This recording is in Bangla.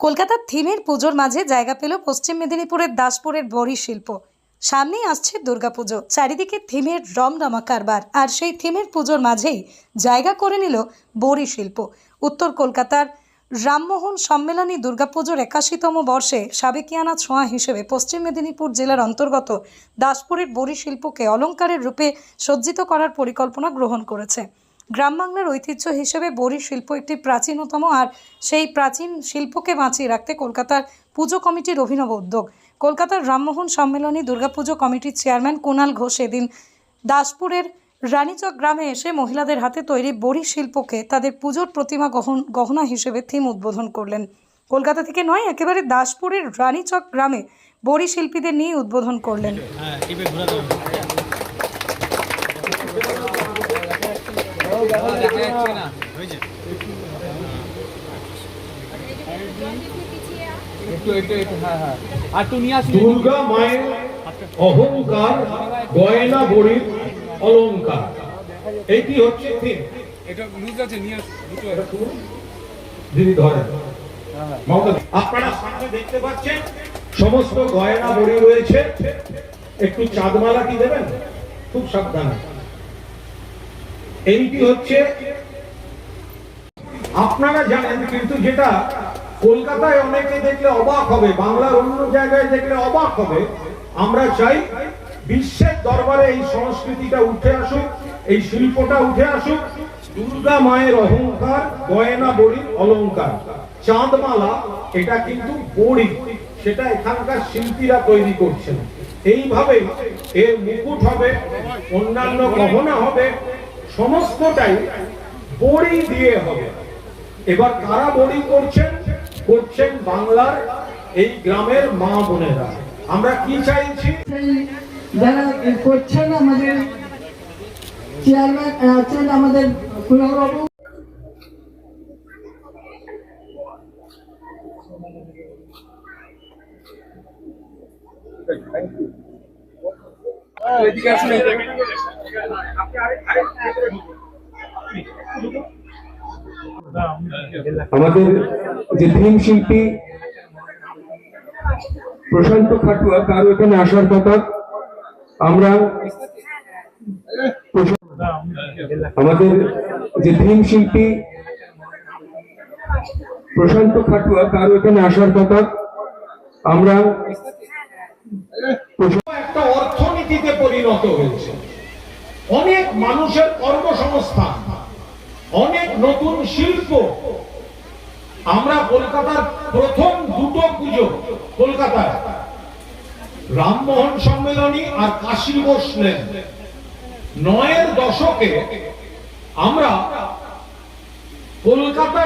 কলকাতার থিমের পুজোর মাঝে জায়গা পেল পশ্চিম মেদিনীপুরের দাসপুরের বড়ি শিল্প। সামনেই আসছে দুর্গাপুজো, চারিদিকে থিমের রমরমা কারবার, আর সেই থিমের পুজোর মাঝেই জায়গা করে নিল বড়ি শিল্প। উত্তর কলকাতার রামমোহন সম্মেলনী দুর্গাপুজোর একাশিতম বর্ষে সাবেকিয়ানা ছোঁয়া হিসেবে পশ্চিম মেদিনীপুর জেলার অন্তর্গত দাসপুরের বড়ি শিল্পকে অলংকারের রূপে সজ্জিত করার পরিকল্পনা গ্রহণ করেছে। গ্রাম বাংলার ঐতিহ্য হিসেবে বড়ি শিল্প একটি প্রাচীনতম আর সেই প্রাচীন শিল্পকে বাঁচিয়ে রাখতে কলকাতার পুজো কমিটির অভিনব উদ্যোগ। কলকাতার রামমোহন সম্মেলনী দুর্গাপুজো কমিটির চেয়ারম্যান কুণাল ঘোষ এদিন দাসপুরের রানীচক গ্রামে এসে মহিলাদের হাতে তৈরি বড়ি শিল্পকে তাদের পুজোর প্রতিমা গহন গহনা হিসেবে থিম উদ্বোধন করলেন। কলকাতা থেকে নয়, একেবারে দাসপুরের রানীচক গ্রামে বড়ি শিল্পীদের নিয়ে উদ্বোধন করলেন। দুর্গা মায়ের অহংকার গয়না বড়ির অলংকার হচ্ছে আপনারা সামনে দেখতে পাচ্ছেন সমস্ত গয়না বড়ি রয়েছে একটু চাঁদমালা কি দেবেন খুব সাবধানে এইটি হচ্ছে আপনারা জানেন, কিন্তু যেটা কলকাতায় অনেকে দেখলে অবাক হবে, বাংলার অন্য জায়গায় দেখলে অবাক হবে, আমরা চাই বিশ্বের দরবারে এই সংস্কৃতিটা উঠে আসুক, এই শিল্পটা উঠে আসুক। দুর্গা মায়ের অহংকার, গয়না বড়ি অলংকার। চাঁদমালা, এটা কিন্তু বড়ি, সেটা এখানকার শিল্পীরা তৈরি করছেন। এইভাবে এর মুকুট হবে, অন্যান্য গহনা হবে সমস্তটাই বড়ি দিয়ে হবে। এবার কারা বড়ি করছেন? করছেন বাংলার এই গ্রামের মা বোনেরা। আমরা কি চাইছি? যারা করছেন আমাদের চেয়ারম্যান আছেন আমাদের কুলবাবু এদিকে আসুন আমাদের যে থিম শিল্পী প্রশান্ত খাটুয়া, তার এখানে আসার কথা। আমরা আমাদের যে থিম শিল্পী প্রশান্ত খাটুয়া, তার এখানে আসার কথা। আমরা অনেক নতুন শিল্প। আমরা কলকাতার প্রথম দুটো পুজো কলকাতায়। রামমোহন সম্মেলনী আর কাশী বসলেন নয়ের দশকে আমরা কলকাতার